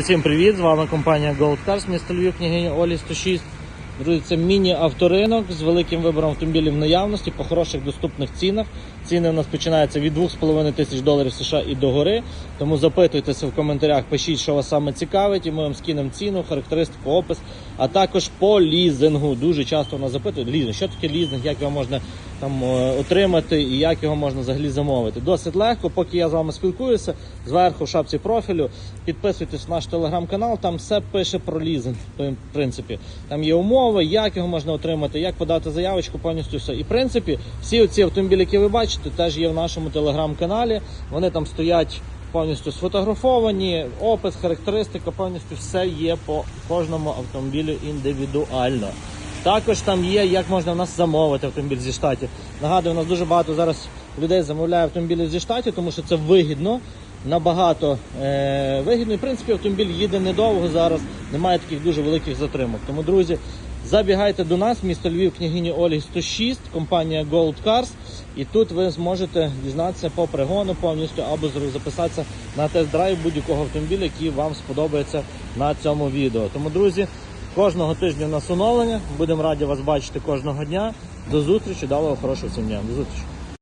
Всім привіт! З вами компанія Gold Cars, місто Львів, княгиня Олі 106. Друзі, це міні-авторинок з великим вибором автомобілів в наявності по хороших доступних цінах. Ціни у нас починаються від 2,5 тисяч доларів США і догори. Тому запитуйтеся в коментарях, пишіть, що вас саме цікавить, і ми вам скинемо ціну, характеристику, опис, а також по лізингу. Дуже часто нас запитують, лізинг, що таке лізинг, як його можна там е, отримати і як його можна взагалі замовити. Досить легко, поки я з вами спілкуюся, зверху в шапці профілю. Підписуйтесь на наш телеграм-канал, там все пише про лізинг. В принципі, там є умови, як його можна отримати, як подати заявочку, повністю все. І в принципі, всі ці автомобілі, які ви бачите, теж є в нашому телеграм-каналі. Вони там стоять повністю сфотографовані, опис, характеристика, повністю все є по кожному автомобілю індивідуально. Також там є, як можна в нас замовити автомобіль зі штатів. Нагадую, у нас дуже багато зараз людей замовляє автомобілі зі штатів, тому що це вигідно, набагато е- вигідно. І в принципі автомобіль їде недовго зараз, немає таких дуже великих затримок. Тому, друзі, забігайте до нас, місто Львів, княгині Олі 106, компанія Gold Cars. І тут ви зможете дізнатися по пригону повністю або записатися на тест-драйв будь-якого автомобіля, який вам сподобається на цьому відео. Тому, друзі, Кожного тижня у нас оновлення. Будемо раді вас бачити кожного дня. До зустрічі, далого хорошого всім дня. До зустрічі.